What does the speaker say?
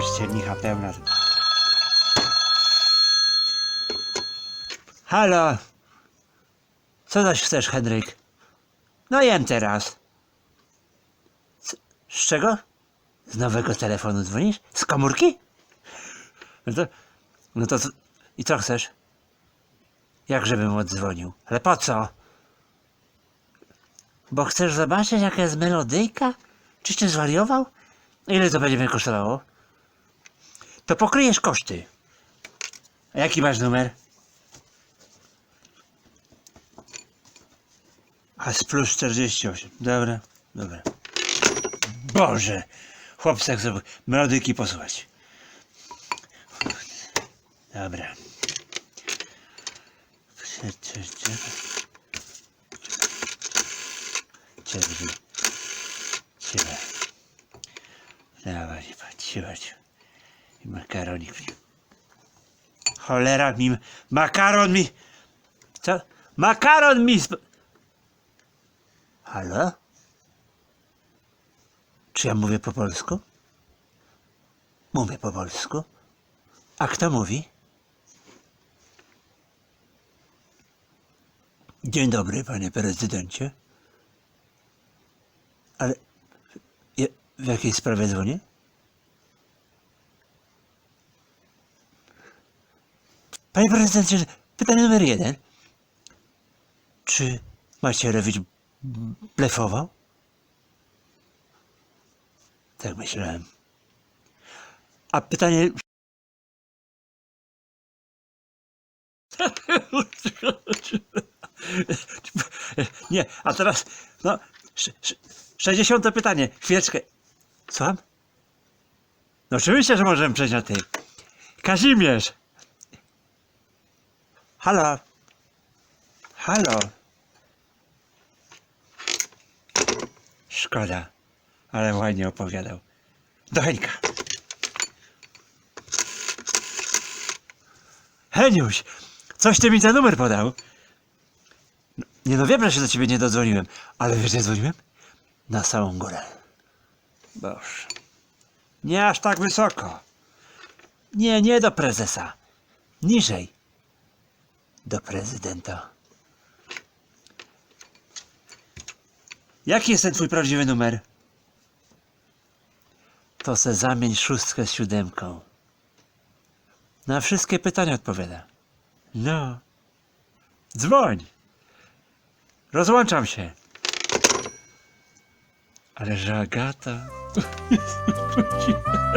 Też ciemnicha pełna. Halo? Co zaś chcesz, Henryk? No jem teraz. Z, z czego? Z nowego telefonu dzwonisz? Z komórki? No to... No to... I co chcesz? Jak żebym oddzwonił? Ale po co? Bo chcesz zobaczyć, jaka jest melodyjka? Czyś ty zwariował? Ile to będzie mnie kosztowało? To pokryjesz koszty. A jaki masz numer? A z plus 48. Dobra, dobra. Boże! Chłopcy jak sobie melodyki posłuchać. Dobra. Cie- Ciebie. Dawaj, patrzcie. I makaronik. Cholera mi... Makaron mi... Co? Makaron mi... Sp... Halo? Czy ja mówię po polsku? Mówię po polsku. A kto mówi? Dzień dobry, panie prezydencie. Ale w jakiej sprawie dzwonię? Panie prezydencie, pytanie numer jeden. Czy Macierewicz blefował? Tak myślałem. A pytanie... Nie, a teraz, no, sz- sz- 60 pytanie, chwileczkę. Słucham? No oczywiście, że możemy przejść na ty. Kazimierz! Halo? Halo? Szkoda, ale ładnie opowiadał. Do Henka. Heniuś, coś ty mi ten numer podał. Nie no wiem, że się do ciebie nie dodzwoniłem, ale wiesz, gdzie dzwoniłem? Na samą górę. Boże. Nie aż tak wysoko. Nie, nie do prezesa. Niżej. Do prezydenta. Jaki jest ten twój prawdziwy numer? To se zamień szóstkę z siódemką. Na wszystkie pytania odpowiada. No. Dzwoń. Rozłączam się. Ale że Agata.